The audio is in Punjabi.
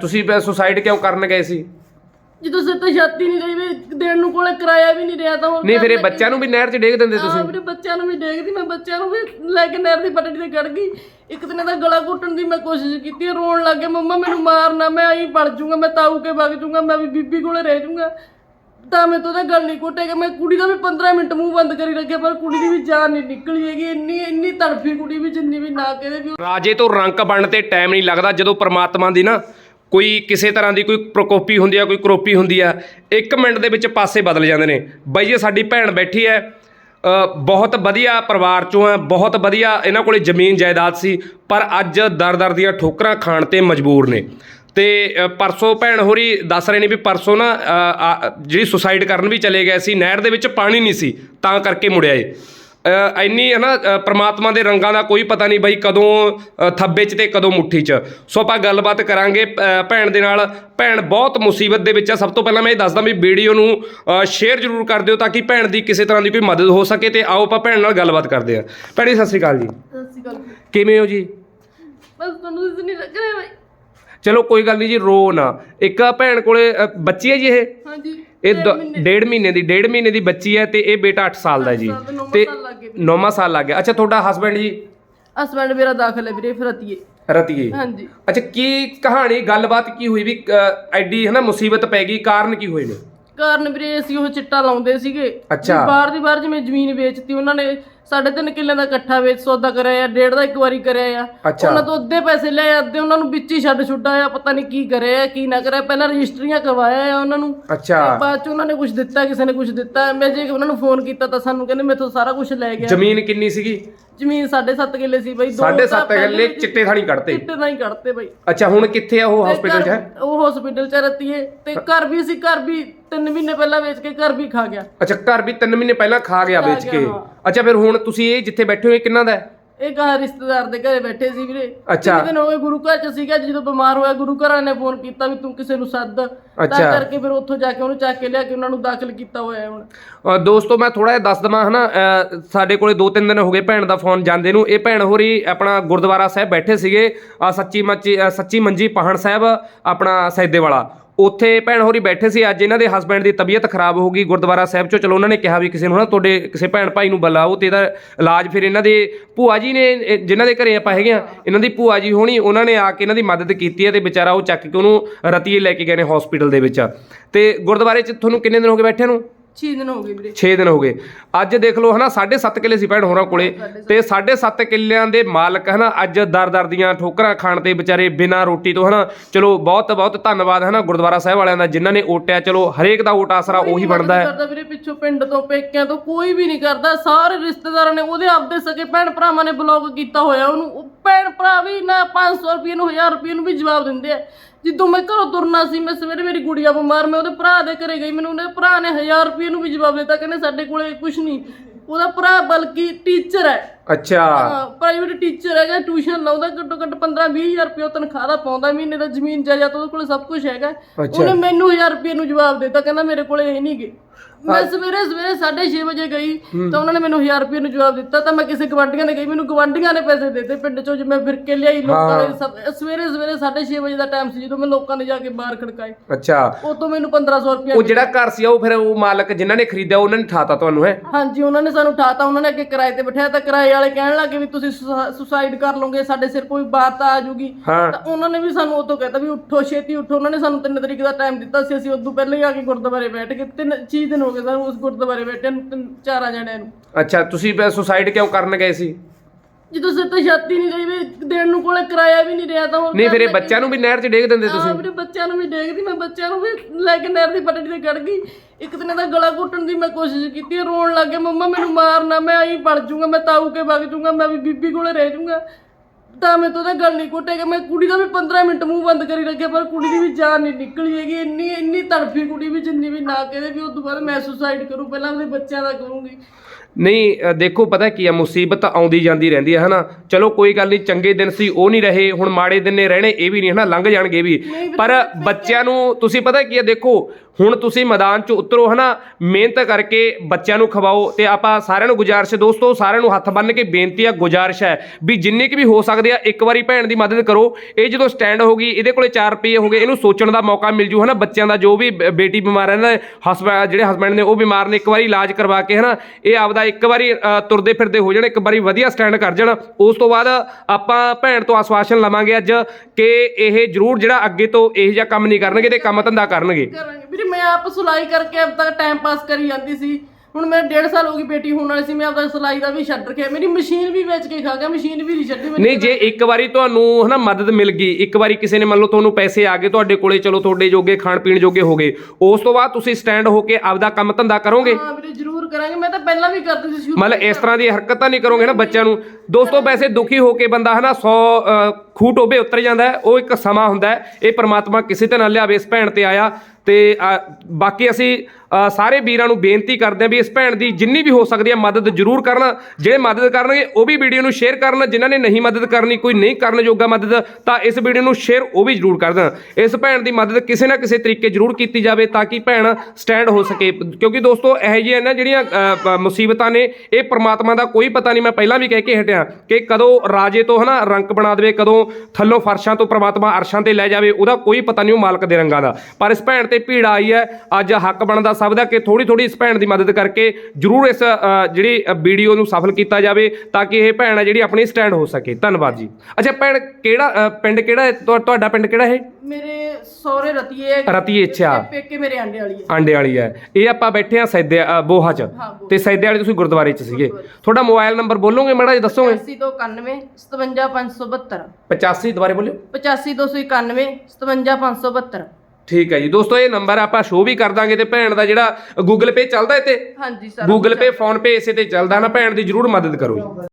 ਤੁਸੀਂ ਸੁਸਾਈਡ ਕਿਉਂ ਕਰਨ ਗਏ ਸੀ? ਜਦੋਂ ਸਿਰ ਤੇ ਛਾਤੀ ਨਹੀਂ ਰਹੀ ਵੀ ਦੇਣ ਨੂੰ ਕੋਲੇ ਕਿਰਾਇਆ ਵੀ ਨਹੀਂ ਰਿਹਾ ਤਾਂ ਹੋਰ ਨਹੀਂ ਫਿਰ ਇਹ? ਬੱਚਿਆਂ ਨੂੰ ਵੀ ਨਹਿਰ 'ਚ ਡੇਗ ਦਿੰਦੇ ਤੁਸੀਂ? ਮੇਰੇ ਬੱਚਿਆਂ ਨੂੰ ਵੀ ਦੇਖਦੀ ਮੈਂ ਬੱਚਿਆਂ ਨੂੰ ਵੀ ਲੈ ਕੇ ਨਹਿਰ ਦੀ ਪਟੜੀ ਤੇ ਗੜ ਗਈ। ਇੱਕ ਦਿਨ ਦਾ ਗਲਾ ਘੁੱਟਣ ਦੀ ਮੈਂ ਕੋਸ਼ਿਸ਼ ਕੀਤੀ ਰੋਣ ਲੱਗ ਗਿਆ ਮੰਮਾ ਮੈਨੂੰ ਮਾਰਨਾ ਮੈਂ ਆਈ ਪੜ ਜੂੰਗਾ ਮੈਂ ਤਾਊ ਕੇ ਵਗ ਜੂੰਗਾ ਮੈਂ ਵੀ ਬੀਬੀ ਕੋਲੇ ਰਹਿ ਜੂੰਗਾ। ਤਾਂ ਮੈਂ ਤੋਂ ਉਹਦਾ ਗੱਲ ਨਹੀਂ ਘੁੱਟੇਗਾ ਮੈਂ ਕੁੜੀ ਦਾ ਵੀ 15 ਮਿੰਟ ਮੂੰਹ ਬੰਦ ਕਰੀ ਰੱਖਿਆ ਪਰ ਕੁੜੀ ਦੀ ਵੀ ਜਾਨ ਨਹੀਂ ਨਿਕਲੀ ਹੈਗੀ ਇੰਨੀ ਇੰਨੀ ਤੜਫੀ ਕੁੜੀ ਵੀ ਜਿੰਨੀ ਵੀ ਨਾ ਕਹਦੇ ਵੀ ਰਾਜੇ ਤੋਂ ਰੰਕ ਬਣਨ ਤੇ ਟਾਈਮ ਨਹੀਂ ਲੱਗਦਾ ਜਦੋਂ ਪ੍ਰਮਾਤਮਾ ਦੀ ਨਾ ਕੋਈ ਕਿਸੇ ਤਰ੍ਹਾਂ ਦੀ ਕੋਈ ਪ੍ਰਕੋਪੀ ਹੁੰਦੀ ਆ, ਕੋਈ ਕਰੋਪੀ ਹੁੰਦੀ ਆ, ਇੱਕ ਮਿੰਟ ਦੇ ਵਿੱਚ ਪਾਸੇ ਬਦਲ ਜਾਂਦੇ ਨੇ। ਬਾਈ ਇਹ ਸਾਡੀ ਭੈਣ ਬੈਠੀ ਹੈ ਬਹੁਤ ਵਧੀਆ ਪਰਿਵਾਰ ਚੋਂ ਹੈ, ਬਹੁਤ ਵਧੀਆ ਇਹਨਾਂ ਕੋਲੇ ਜ਼ਮੀਨ ਜਾਇਦਾਦ ਸੀ, ਪਰ ਅੱਜ ਦਰ-ਦਰ ਦੀਆਂ ਠੋਕਰਾਂ ਖਾਣ ਤੇ ਮਜਬੂਰ ਨੇ। ਤੇ ਪਰਸੋਂ ਭੈਣ ਹੋਰੀ ਦੱਸ ਰਹੇ ਨੇ ਵੀ ਪਰਸੋਂ ਨਾ ਜਿਹੜੀ ਸੁਸਾਈਡ ਕਰਨ ਵੀ ਚਲੇ ਗਏ ਸੀ, ਨਹਿਰ ਦੇ ਵਿੱਚ ਪਾਣੀ ਨਹੀਂ ਸੀ, ਤਾਂ ਕਰਕੇ ਮੁੜਿਆ ਏ ਇੰਨੀ ਹੈ ਨਾ ਪ੍ਰਮਾਤਮਾ ਦੇ ਰੰਗਾਂ ਦਾ ਕੋਈ ਪਤਾ ਨਹੀਂ ਬਾਈ ਕਦੋਂ ਥੱਬੇ 'ਚ ਤੇ ਕਦੋਂ ਮੁੱਠੀ 'ਚ। ਸੋ ਆਪਾਂ ਗੱਲਬਾਤ ਕਰਾਂਗੇ ਭੈਣ ਦੇ ਨਾਲ। ਭੈਣ ਬਹੁਤ ਮੁਸੀਬਤ ਦੇ ਵਿੱਚ ਆ। ਸਭ ਤੋਂ ਪਹਿਲਾਂ ਮੈਂ ਇਹ ਦੱਸਦਾ ਵੀ ਵੀਡੀਓ ਨੂੰ ਸ਼ੇਅਰ ਜ਼ਰੂਰ ਕਰ ਦਿਓ ਤਾਂ ਕਿ ਭੈਣ ਦੀ ਕਿਸੇ ਤਰ੍ਹਾਂ ਦੀ ਕੋਈ ਮਦਦ ਹੋ ਸਕੇ ਤੇ ਆਓ ਆਪਾਂ ਭੈਣ ਨਾਲ ਗੱਲਬਾਤ ਕਰਦੇ ਹਾਂ। ਭੈਣੇ ਸਤਿ ਸ਼੍ਰੀ ਅਕਾਲ ਜੀ। ਸਤਿ ਸ਼੍ਰੀ ਅਕਾਲ। ਕਿਵੇਂ ਹੋ ਜੀ? ਬਸ ਤੁਹਾਨੂੰ ਇਸ ਨਹੀਂ ਲੱਗ ਰਿਹਾ ਬਈ। ਚਲੋ ਕੋਈ ਗੱਲ ਨਹੀਂ ਜੀ ਰੋ ਨਾ। ਇੱਕ ਆ ਭੈਣ ਕੋਲੇ ਬੱਚੀ ਹੈ ਜੀ ਇਹ? ਹਾਂਜੀ। ਇਹ ਦ- ਡੇਢ ਮਹੀਨੇ ਦੀ ਡੇਢ ਮਹੀਨੇ ਦੀ ਬੱਚੀ ਹੈ ਤੇ ਇਹ ਬੇਟਾ 8 ਸਾਲ ਦਾ ਜੀ। ਸਾਲ ਤੋਂ ਨੌਵਾਂ ਤੇ ਸਾਲ ਲੱਗ ਗਏ 9ਵਾਂ ਸਾਲ ਲੱਗ ਗਿਆ। ਅੱਛਾ ਤੁਹਾਡਾ ਹਸਬੰਡ ਜੀ? ਹਸਬੰਡ ਮੇਰਾ ਦਾਖਲ ਹੈ ਵੀਰੇ ਫਰਤੀਏ ਰਤੀਏ। ਹਾਂਜੀ। ਅੱਛਾ ਕੀ ਕਹਾਣੀ ਗੱਲਬਾਤ ਕੀ ਹੋਈ ਵੀ ਅ, ਐਡੀ ਹੈ ਨਾ ਮੁਸੀਬਤ ਪੈ ਗਈ ਕਾਰਨ ਕੀ ਹੋਏ ਨੇ? ਕਾਰਨ ਵੀਰੇ ਅਸੀਂ ਉਹ ਚਿੱਟਾ ਲਾਉਂਦੇ ਸੀਗੇ। ਅੱਛਾ। ਵੀ ਬਾਹਰ ਦੀ ਬਾਹਰ ਜਿਵੇਂ ਜ਼ਮੀਨ ਵੇਚਤੀ ਉਹਨਾਂ ਨੇ ਸਾਢੇ ਤਿੰਨ ਕਿੱਲੇ ਦਾ ਇਕੱਠਾ ਵੇਚ ਸੌਦਾ ਕਰਿਆ ਆ ਡੇਢ ਦਾ ਇੱਕ ਵਾਰੀ ਕਰਿਆ ਆ। ਅੱਛਾ। ਉਹਨਾਂ ਤੋਂ ਅੱਧੇ ਪੈਸੇ ਲਏ ਅੱਧੇ ਉਹਨਾਂ ਨੂੰ ਵਿੱਚ ਹੀ ਛੱਡ ਛੁੱਟਾ ਆ ਪਤਾ ਨਹੀਂ ਕੀ ਕਰਿਆ ਕੀ ਨਾ ਕਰਿਆ ਪਹਿਲਾਂ ਰਜਿਸਟਰੀਆਂ ਕਰਵਾਇਆ ਆ ਉਹਨਾਂ ਨੂੰ। ਅੱਛਾ। ਤੇ ਬਾਅਦ ਚ ਉਹਨਾਂ ਨੇ ਕੁਝ ਦਿੱਤਾ ਕਿਸੇ ਨੇ ਕੁਝ ਦਿੱਤਾ। ਮੈਂ ਜੇ ਉਹਨਾਂ ਨੂੰ ਫੋਨ ਕੀਤਾ ਤਾਂ ਸਾਨੂੰ ਕਹਿੰਦੇ ਮੇਥੋਂ ਸਾਰਾ ਕੁਝ ਲੈ ਗਿਆ। ਜ਼ਮੀਨ ਕਿੰਨੀ ਸੀਗੀ? ਜ਼ਮੀਨ 7.5 ਕਿੱਲੇ ਸੀ ਬਈ ਦੋ 7.5 ਤਾਂ ਪਹਿਲੇ ਗੱਲੇ ਵੀ ਚਿੱਟੇ ਥਾਣੀ ਕੱਢਤੇ। ਚਿੱਟੇ ਹੀ ਕੱਢਤੇ ਬਈ। ਅੱਛਾ ਹੁਣ ਕਿੱਥੇ ਆ ਉਹ ਤੇ ਹਸਪੀਟਲ 'ਚ? ਹੈ ਘਰ- ਉਹ ਹਸਪੀਟਲ ਚ ਰਤੀਏ। ਤੇ ਘਰ ਵੀ ਸੀ ਘਰ ਵੀ 3 ਮਹੀਨੇ ਪਹਿਲਾਂ ਵੇਚ ਕੇ ਘਰ ਵੀ ਖਾ ਗਿਆ। ਅੱਛਾ ਘਰ ਵੀ 3 ਮਹੀਨੇ ਪਹਿਲਾਂ ਖਾ ਗਿਆ ਵੇਚ ਗਿਆ, ਕੇ। ਹਾਂ। ਅੱਛਾ ਫਿਰ ਹੁਣ ਤੁਸੀਂ ਇਹ ਜਿੱਥੇ ਬੈਠੇ ਹੋ ਇਹ ਕਿੰਨਾ ਦਾ ਹੈ? ਇਹ ਕਹਾ ਰਿਸ਼ਤੇਦਾਰ ਦੇ ਘਰੇ ਬੈਠੇ ਸੀ ਵੀਰੇ। ਅੱਛਾ। ਤਿੰਨ ਦਿਨ ਹੋ ਗਏ ਗੁਰੂ ਘਰ ਚ ਸੀਗਾ ਜਦੋਂ ਬਿਮਾਰ ਹੋਇਆ ਗੁਰੂ ਘਰਾਂ ਨੇ ਫੋਨ ਕੀਤਾ ਵੀ ਤੂੰ ਕਿਸੇ ਨੂੰ ਸੱਦ। ਤਾਂ ਅੱਛਾ। ਕਰਕੇ ਫਿਰ ਉੱਥੋਂ ਜਾ ਕੇ ਉਹਨੂੰ ਚੱਕ ਕੇ ਲਿਆ ਕੇ ਉਹਨਾਂ ਨੂੰ ਦਾਖਲ ਕੀਤਾ ਹੋਇਆ ਹੈ ਹੁਣ। ਅ, ਦੋਸਤੋ ਮੈਂ ਥੋੜਾ ਜਿਹਾ ਦੱਸ ਦਵਾਂ ਹਨਾ ਅ, ਸਾਡੇ ਕੋਲੇ 2-3 ਦਿਨ ਹੋ ਗਏ ਭੈਣ ਦਾ ਫੋਨ ਜਾਂਦੇ ਨੂੰ। ਇਹ ਭੈਣ ਹੋਰੀ ਆਪਣਾ ਗੁਰਦੁਆਰਾ ਸਾਹਿਬ ਬੈਠੇ ਸੀਗੇ ਅ, ਸੱਚੀ ਮੱਚੀ ਅ, ਸੱਚੀ ਮੰਜੀ ਪਹਾੜ ਸਾਹਿਬ ਆਪਣਾ ਸੈਦੇ ਵਾਲਾ ਉੱਥੇ ਭੈਣ ਹੋਰੀ ਬੈਠੇ ਸੀ, ਅੱਜ ਇਹਨਾਂ ਦੇ ਹਸਬੰਡ ਦੀ ਤਬੀਅਤ ਖਰਾਬ ਹੋ ਗਈ ਗੁਰਦੁਆਰਾ ਸਾਹਿਬ ਚੋਂ। ਚਲੋ, ਉਹਨਾਂ ਨੇ ਕਿਹਾ ਵੀ ਕਿਸੇ ਨੂੰ ਨਾ ਤੁਹਾਡੇ, ਕਿਸੇ ਭੈਣ ਭਾਈ ਨੂੰ ਬੁਲਾਓ ਤੇ ਇਹਦਾ ਇਲਾਜ ਫਿਰ ਇਹਨਾਂ ਦੇ ਭੂਆ ਜੀ ਨੇ, ਇਹ ਜਿਨ੍ਹਾਂ ਦੇ ਘਰੇ ਆਪਾਂ ਹੈਗੇ ਆ, ਇਹਨਾਂ ਦੀ ਭੂਆ ਜੀ ਹੋਣੀ, ਉਹਨਾਂ ਨੇ ਆ ਕੇ ਇਹਨਾਂ ਦੀ ਮਦਦ ਕੀਤੀ ਹੈ ਤੇ ਵਿਚਾਰਾ ਉਹ ਚੱਕ ਕੇ ਉਹਨੂੰ ਰਤੀਏ ਲੈ ਕੇ ਗਏ ਨੇ ਹਸਪੀਟਲ ਦੇ ਵਿੱਚ। ਤੇ ਗੁਰਦੁਆਰੇ 'ਚ ਤੁਹਾਨੂੰ ਕਿੰਨੇ ਦਿਨ ਹੋ ਗਏ ਬੈਠੇ ਨੂੰ? 6 ਦਿਨ ਹੋ ਗਏ ਵੀਰੇ। 6 ਦਿਨ ਹੋ ਗਏ। ਅੱਜ ਦੇਖ ਲਓ ਹਨਾ 7.5 ਕਿੱਲੇ ਸੀ ਭੈਣ ਹੋਰਾਂ ਕੋਲੇ। ਤੇ 7.5 ਕਿੱਲਿਆਂ ਦੇ ਮਾਲਕ ਹਨਾ ਅੱਜ ਦਰ-ਦਰ ਦੀਆਂ ਠੋਕਰਾਂ ਖਾਣ ਤੇ ਵਿਚਾਰੇ ਬਿਨਾਂ ਰੋਟੀ ਤੋਂ ਹਨਾ ਚਲੋ ਬਹੁਤ ਬਹੁਤ ਧੰਨਵਾਦ ਹਨਾ ਗੁਰਦੁਆਰਾ ਸਾਹਿਬ ਵਾਲਿਆਂ ਦਾ ਜਿਨ੍ਹਾਂ ਨੇ ਓਟਿਆ ਚਲੋ ਹਰੇਕ ਦਾ ਓਟ ਆਸਰਾ ਉਹੀ ਬਣਦਾ ਹੈ। ਕਰਦਾ ਵੀਰੇ ਪਿੱਛੋਂ ਪਿੰਡ ਤੋਂ ਪੇਕਿਆਂ ਤੋਂ ਕੋਈ ਵੀ ਨਹੀਂ ਕਰਦਾ। ਸਾਰੇ ਰਿਸ਼ਤੇਦਾਰਾਂ ਨੇ ਉਹਦੇ ਆਪਦੇ ਸਕੇ ਭੈਣ ਭਰਾਵਾਂ ਨੇ ਬਲੌਗ ਕੀਤਾ ਹੋਇਆ ਉਹਨੂੰ। ਉਹ ਭੈਣ ਭਰਾ ਵੀ ਨਾ 500 ਰੁਪਏ ਨੂੰ 1000 ਰੁਪਏ ਨੂੰ ਵੀ ਜਵਾਬ ਦਿੰਦੇ ਆ। ਜਿੱਦੋਂ ਮੈਂ ਘਰੋਂ ਤੁਰਨਾ ਸੀ ਮੈਂ ਸਵੇਰੇ ਮੇਰੀ ਗੁੜੀਆ ਬਿਮਾਰ ਮੈਂ ਉਹਦੇ ਭਰਾ ਦੇ ਘਰੇ ਗਈ ਮੈਨੂੰ ਉਹਦੇ ਭਰਾ ਨੇ 1000 ਰੁਪਏ ਨੂੰ ਵੀ ਜਵਾਬ ਦਿੱਤਾ ਕਹਿੰਦੇ ਸਾਡੇ ਕੋਲੇ ਕੁਝ ਨਹੀਂ। ਉਹਦਾ ਭਰਾ ਬਲਕਿ ਟੀਚਰ ਹੈ। ਅੱਛਾ। ਪ੍ਰਾਈਵੇਟ ਟੀਚਰ ਹੈਗਾ ਟਿਊਸ਼ਨ ਲਾਉਂਦਾ ਘੱਟੋ ਘੱਟ 15 20000 ਰੁਪਏ ਤਨਖਾਹ ਦਾ ਪਾਉਂਦਾ ਮਹੀਨੇ ਦਾ ਜ਼ਮੀਨ ਜਾਇਦਾਦ ਉਹਦੇ ਕੋਲੇ ਸਭ ਕੁਝ ਹੈਗਾ। ਉਹਨੇ ਮੈਨੂੰ 1000 ਰੁਪਏ ਨੂੰ ਜਵਾਬ ਦਿੱਤਾ ਕਹਿੰਦਾ ਮੇਰੇ ਕੋਲੇ ਇਹ ਨਹੀਂ ਗੇ। ਮੈਂ ਸਵੇਰੇ ਸਵੇਰੇ 6:30 ਵਜੇ ਗਈ ਤਾਂ ਉਹਨਾਂ ਨੇ ਮੈਨੂੰ 1000 ਰੁਪਏ ਨੂੰ ਜਵਾਬ ਦਿੱਤਾ ਤਾਂ ਮੈਂ ਕਿਸੇ ਗਵਾਂਢੀਆਂ ਨੇ ਗਈ ਮੈਨੂੰ ਗਵਾਂਢੀਆਂ ਨੇ ਪੈਸੇ ਦਿੱਤੇ ਪਿੰਡ ਚੋਂ ਜਿਵੇਂ ਫਿਰ ਕੇ ਲਿਆਈ ਲੋਕਾਂ ਨੇ ਸਭ- ਸਵੇਰੇ ਸਵੇਰੇ 6:30 ਵਜੇ ਦਾ ਟਾਈਮ ਸੀ ਜਦੋਂ ਮੈਂ ਲੋਕਾਂ ਨੇ ਜਾ ਕੇ ਬਾਹਰ ਖੜਕਾਏ। ਅੱਛਾ। ਉਹ ਤੋਂ ਮੈਨੂੰ 1500 ਰੁਪਏ ਉਹ ਜਿਹੜਾ ਘਰ ਸੀ ਉਹ ਫਿਰ ਉਹ ਮਾਲਕ ਜਿਨ੍ਹਾਂ ਨੇ ਖਰੀਦਿਆ ਉਹਨਾਂ ਨੇ ਠਾਤਾ ਤੁਹਾਨੂੰ ਹੈ? ਹਾਂਜੀ ਉਹਨਾਂ ਨੇ ਸਾਨੂੰ ਉਠਾਤਾ ਉਹਨਾਂ ਨੇ ਅੱਗੇ ਕਿਰਾਏ ਤੇ ਬਿਠਾਇਆ ਤਾਂ ਕਿਰਾਏ ਵਾਲੇ ਕਹਿਣ ਲੱਗੇ ਵੀ ਤੁਸੀਂ ਸੁਸਾਈਡ ਕਰ ਲਓਗੇ ਸਾਡੇ ਸਿਰ ਕੋਈ ਬਾਤ ਆ ਜਾਊਗੀ। ਹਾਂ। ਤਾਂ ਉਹਨਾਂ ਨੇ ਵੀ ਸਾਨੂੰ ਉਦੋਂ ਕਹਿਤਾ ਵੀ ਉੱਠੋ ਛੇਤੀ ਉੱਠੋ ਉਹਨਾਂ ਨੇ ਸਾਨੂੰ 3 ਤਰੀਕ ਦਾ ਟਾਈਮ ਦਿੱਤਾ ਸੀ ਅਸੀਂ ਉਦੋਂ ਪਹਿਲਾਂ ਹੀ ਆ ਕੇ ਗੁਰਦੁਆਰੇ ਬੈਠ ਕੇ ਤਿੰਨ ਚੀਜ਼ ਦਿਨ ਹੋ ਗਏ ਸਾਨੂੰ ਉਸ ਗੁਰਦੁਆਰੇ ਬੈਠੇ ਨੂੰ ਤਿੰਨ ਚਾਰਾਂ ਜਣਿਆਂ ਨੂੰ। ਅੱਛਾ ਤੁਸੀਂ ਸੁਸਾਈਡ ਕਿਉਂ ਕਰਨ ਗਏ ਸੀ? ਜਦੋਂ ਸਿਰ ਤੇ ਛਾਤੀ ਨਹੀਂ ਰਹੀ ਵੀ ਦੇਣ ਨੂੰ ਕੋਲੇ ਕਿਰਾਇਆ ਵੀ ਨਹੀਂ ਰਿਹਾ ਤਾਂ ਹੋਰ ਨਹੀਂ ਫਿਰ ਇਹ? ਬੱਚਿਆਂ ਨੂੰ ਵੀ ਨਹਿਰ 'ਚ ਡੇਗ ਦਿੰਦੇ ਤੁਸੀਂ। ਹਾਂ ਮੇਰੇ ਬੱਚਿਆਂ ਨੂੰ ਵੀ ਦੇਖਦੀ ਮੈਂ ਬੱਚਿਆਂ ਨੂੰ ਵੀ ਲੈ ਕੇ ਨਹਿਰ ਦੀ ਪਟੜੀ ਤੇ ਗੜ ਗਈ। ਇੱਕ ਦਿਨ ਦਾ ਗਲਾ ਘੁੱਟਣ ਦੀ ਮੈਂ ਕੋਸ਼ਿਸ਼ ਕੀਤੀ ਰੋਣ ਲੱਗ ਗਿਆ ਮੰਮਾ ਮੈਨੂੰ ਮਾਰਨਾ ਮੈਂ ਆਈ ਪੜ ਜੂੰਗਾ ਮੈਂ ਤਾਊ ਕੇ ਵਗ ਜੂੰਗਾ ਮੈਂ ਵੀ ਬੀਬੀ ਕੋਲੇ ਰਹਿ ਜੂੰਗਾ। ਤਾਂ ਮੈਂ ਤੋਂ ਉਹਦਾ ਗੱਲ ਨਹੀਂ ਘੁੱਟੇਗਾ ਮੈਂ ਕੁੜੀ ਦਾ ਵੀ 15 ਮਿੰਟ ਮੂੰਹ ਬੰਦ ਕਰੀ ਰੱਖਿਆ ਪਰ ਕੁੜੀ ਦੀ ਵੀ ਜਾਨ ਨਹੀਂ ਨਿਕਲੀ ਹੈਗੀ ਇੰਨੀ ਇੰਨੀ ਤੜਫੀ ਕੁੜੀ ਵੀ ਜਿੰਨੀ ਵੀ ਨਾ ਕਹਦੇ ਵੀ ਉਹ ਤੋਂ ਬਾਅਦ ਮੈਂ ਸੁਸਾਈਡ ਕਰੂੰ ਪਹਿਲਾਂ ਆਪਣੇ ਬੱਚਿਆਂ ਦਾ ਕਰੂੰਗੀ। ਨਹੀਂ ਅ, ਦੇਖੋ ਪਤਾ ਕੀ ਆ ਮੁਸੀਬਤ ਆਉਂਦੀ ਜਾਂਦੀ ਰਹਿੰਦੀ ਹੈ ਹਨਾ? ਚਲੋ ਕੋਈ ਗੱਲ ਨਹੀਂ ਚੰਗੇ ਦਿਨ ਸੀ ਉਹ ਨਹੀਂ ਰਹੇ ਹੁਣ ਮਾੜੇ ਦਿਨ ਨੇ ਰਹਿਣੇ ਇਹ ਵੀ ਨਹੀਂ ਹਨਾ? ਲੰਘ ਜਾਣਗੇ ਵੀ। ਪਰ ਬੱਚਿਆਂ ਨੂੰ ਤੁਸੀਂ ਪਤਾ ਕੀ ਆ ਦੇਖੋ ਹੁਣ ਤੁਸੀਂ ਮੈਦਾਨ 'ਚ ਉਤਰੋ ਹਨਾ, ਮਿਹਨਤ ਕਰਕੇ ਬੱਚਿਆਂ ਨੂੰ ਖਵਾਓ ਤੇ ਆਪਾਂ ਸਾਰਿਆਂ ਨੂੰ ਗੁਜ਼ਾਰਿਸ਼ ਦੋਸਤੋ, ਸਾਰਿਆਂ ਨੂੰ ਹੱਥ ਬੰਨ੍ਹ ਕੇ ਬੇਨਤੀ ਆ, ਗੁਜ਼ਾਰਿਸ਼ ਹੈ ਵੀ ਜਿੰਨੀ ਕੁ ਵੀ ਹੋ ਸਕਦੇ ਆ, ਇੱਕ ਵਾਰੀ ਭੈਣ ਦੀ ਮਦਦ ਕਰੋ। ਇਹ ਜਦੋਂ ਸਟੈਂਡ ਹੋ ਗਈ, ਇਹਦੇ ਕੋਲੇ 4 ਰੁਪਏ ਹੋ ਗਏ, ਇਹਨੂੰ ਸੋਚਣ ਦਾ ਮੌਕਾ ਮਿਲ ਜੂ ਹਨਾ, ਬੱਚਿਆਂ ਦਾ ਜੋ ਵੀ ਬ- ਬੇਟੀ ਬਿਮਾਰ ਹੈ ਨਾ ਹਸਬੈਂਡ ਜਿਹੜੇ ਹਸਬੈਂਡ ਨੇ, ਉਹ ਬਿਮਾਰ ਨੇ, ਇੱਕ ਵਾਰੀ ਇਲਾਜ ਕਰਵਾ ਕੇ ਹਨਾ, ਇਹ ਆਪਦਾ ਇੱਕ ਵਾਰੀ ਤੁਰਦੇ ਫਿਰਦੇ ਹੋ ਜਾਣ, ਇੱਕ ਵਾਰੀ ਵਧੀਆ ਸਟੈਂਡ ਕਰ ਜਾਣ। ਉਸ ਤੋਂ ਬਾਅਦ ਆਪਾਂ ਭੈਣ ਤੋਂ ਆਸਵਾਸ਼ਨ ਲਵਾਂਗੇ ਅੱਜ ਕਿ ਇਹ ਜ਼ਰੂਰ ਜਿਹੜਾ ਅੱਗੇ ਤੋਂ ਇਹੋ ਜਿਹਾ ਕੰਮ ਨਹੀਂ ਕਰਨਗੇ ਤੇ ਕੰਮ ਧੰਦਾ ਕਰਨਗੇ। ਵੀਰੇ ਮੈਂ ਆਪ ਸਿਲਾਈ ਕਰਕੇ ਅਬ ਤੱਕ ਟਾਈਮ ਪਾਸ ਕਰੀ ਜਾਂਦੀ ਸੀ। ਹੁਣ ਮੈਂ 1.5 ਸਾਲ ਹੋ ਗਈ ਬੇਟੀ ਹੋਣ ਵਾਲੀ ਸੀ ਮੈਂ ਆਪਦਾ ਸਿਲਾਈ ਦਾ ਵੀ ਛੱਡ ਰੱਖਿਆ ਮੇਰੀ ਮਸ਼ੀਨ ਵੀ ਵੇਚ ਕੇ ਖਾ ਗਿਆ ਮਸ਼ੀਨ ਵੀ ਨਹੀਂ ਛੱਡੀ ਮੈਂ ਨਹੀਂ ਜੇ ਇੱਕ ਵਾਰੀ ਤੁਹਾਨੂੰ ਹਨਾ ਮਦਦ ਮਿਲ ਗਈ ਇੱਕ ਵਾਰੀ ਕਿਸੇ ਨੇ ਮੰਨ ਲਓ ਤੁਹਾਨੂੰ ਪੈਸੇ ਆ ਗਏ ਤੁਹਾਡੇ ਕੋਲੇ ਚਲੋ ਤੁਹਾਡੇ ਜੋਗੇ ਖਾਣ ਪੀਣ ਜੋਗੇ ਹੋ ਗਏ ਉਸ ਤੋਂ ਬਾਅਦ ਤੁਸੀਂ ਸਟੈਂਡ ਹੋ ਕੇ ਆਪਦਾ ਕੰਮ ਧੰਦਾ ਕਰੋਗੇ? ਹਾਂ ਵੀਰੇ ਜ਼ਰੂਰ ਕਰਾਂਗੇ ਮੈਂ ਤਾਂ ਪਹਿਲਾਂ ਵੀ ਕਰਦੀ ਸੀ ਸ਼ੁਰੂ ਮਤਲਬ ਇਸ ਤਰ੍ਹਾਂ ਦੀ ਹਰਕਤਾਂ ਨਹੀਂ ਕਰੋਗੇ ਨਾ ਬੱਚਿਆਂ ਨੂੰ? ਦੋਸਤੋ ਵੈਸੇ ਦੁਖੀ ਹੋ ਕੇ ਬੰਦਾ ਹਨਾ 100 ਖੂਹ ਟੋਬੇ ਉਤਰ ਜਾਂਦਾ ਹੈ ਉਹ ਇੱਕ ਸਮਾਂ ਹੁੰਦਾ ਹੈ ਇਹ ਪ੍ਰਮਾਤਮਾ ਕਿਸੇ ਤੇ ਨਾ ਲਿਆਵੇ ਇਸ ਭੈਣ ਤੇ ਆਇਆ ਤੇ ਬਾਕੀ ਅਸੀਂ ਸਾਰੇ ਵੀਰਾਂ ਨੂੰ ਬੇਨਤੀ ਕਰਦੇ ਹਾਂ ਵੀ ਇਸ ਭੈਣ ਦੀ ਜਿੰਨੀ ਵੀ ਹੋ ਸਕਦੀ ਹੈ ਮਦਦ ਜ਼ਰੂਰ ਕਰਨ। ਜਿਹੜੇ ਮਦਦ ਕਰਨਗੇ, ਉਹ ਵੀ ਵੀਡੀਓ ਨੂੰ ਸ਼ੇਅਰ ਕਰਨ। ਜਿਨ੍ਹਾਂ ਨੇ ਨਹੀਂ ਮਦਦ ਕਰਨੀ, ਕੋਈ ਨਹੀਂ ਕਰਨ ਯੋਗਾ ਮਦਦ, ਤਾਂ ਇਸ ਵੀਡੀਓ ਨੂੰ ਸ਼ੇਅਰ ਉਹ ਵੀ ਜ਼ਰੂਰ ਕਰ ਦੇਣ। ਇਸ ਭੈਣ ਦੀ ਮਦਦ ਕਿਸੇ ਨਾ ਕਿਸੇ ਤਰੀਕੇ ਜ਼ਰੂਰ ਕੀਤੀ ਜਾਵੇ ਤਾਂ ਕਿ ਭੈਣ ਸਟੈਂਡ ਹੋ ਸਕੇ। ਕਿਉਂਕਿ ਦੋਸਤੋ, ਇਹੋ ਜਿਹੀਆਂ ਨਾ ਜਿਹੜੀਆਂ ਮੁਸੀਬਤਾਂ ਨੇ, ਇਹ ਪ੍ਰਮਾਤਮਾ ਦਾ ਕੋਈ ਪਤਾ ਨਹੀਂ। ਮੈਂ ਪਹਿਲਾਂ ਵੀ ਕਹਿ ਕੇ ਹਟਿਆ ਕਿ ਕਦੋਂ ਰਾਜੇ ਤੋਂ ਹਨਾ ਰੰਕ ਬਣਾ ਦੇਵੇ, ਕਦੋਂ ਥੱਲੋਂ ਫਰਸ਼ਾਂ ਤੋਂ ਪ੍ਰਮਾਤਮਾ ਅਰਸ਼ਾਂ ਤੇ ਲੈ ਜਾਵੇ, ਉਹਦਾ ਕੋਈ ਪਤਾ ਨਹੀਂ ਉਹ ਮਾਲਕ ਦੇ ਰੰਗਾਂ ਦਾ। ਪਰ ਇਸ ਭੈਣ ਤੇ ਭੀੜ ਆਈ ਹੈ, ਅੱਜ ਹੱਕ ਬਣਦਾ ਸਭ ਦਾ ਕਿ ਥੋੜੀ ਥੋੜੀ ਇਸ ਭੈਣ ਦੀ ਮਦਦ ਕਰਕੇ ਜਰੂਰ ਇਸ ਜਿਹੜੀ ਵੀਡੀਓ ਨੂੰ ਸਫਲ ਕੀਤਾ ਜਾਵੇ ਤਾਂ ਕਿ ਇਹ ਭੈਣ ਹੈ ਜਿਹੜੀ ਆਪਣੀ ਸਟੈਂਡ ਹੋ ਸਕੇ। ਧੰਨਵਾਦ ਜੀ। ਅੱਛਾ ਭੈਣ ਕਿਹੜਾ ਪਿੰਡ ਕਿਹੜਾ ਹੈ? ਤੁਹਾਡਾ ਪਿੰਡ ਕਿਹੜਾ ਹੈ? ਮੇਰੇ ਸਹੁਰੇ ਰਤੀਏ ਰਤੀਏ, ਅੱਛਾ। ਪੇਕੇ ਮੇਰੇ ਆਂਡੇ ਵਾਲੀ ਹੈ। ਆਂਡੇ ਵਾਲੀ ਹੈ। ਇਹ ਆਪਾਂ ਬੈਠੇ ਆ ਸੈਦੇ ਬੋਹਾ ਚ। ਤੇ ਸੈਦੇ ਵਾਲੇ ਤੁਸੀਂ ਗੁਰਦੁਆਰੇ ਚ ਸੀਗੇ। ਤੁਹਾਡਾ ਮੋਬਾਈਲ ਨੰਬਰ ਬੋਲੋਗੇ ਮਾੜਾ ਜਿਹਾ ਦੱਸੋਗੇ? 8291 57572 85 ਦੁਬਾਰੇ ਬੋਲਿਓ। 85291 57572 ਠੀਕ ਹੈ ਜੀ। ਦੋਸਤੋ ਇਹ ਨੰਬਰ ਆਪਾਂ ਸ਼ੋਅ ਵੀ ਕਰ ਦਾਂਗੇ ਤੇ ਭੈਣ ਦਾ ਜਿਹੜਾ ਗੂਗਲ ਪੇ ਚੱਲਦਾ ਇਹ ਤੇ ਹਾਂਜੀ sir Google Pay PhonePe ਇਸੇ ਤੇ ਚੱਲਦਾ ਨਾ ਭੈਣ ਦੀ ਜਰੂਰ ਮਦਦ ਕਰੋ ਜੀ।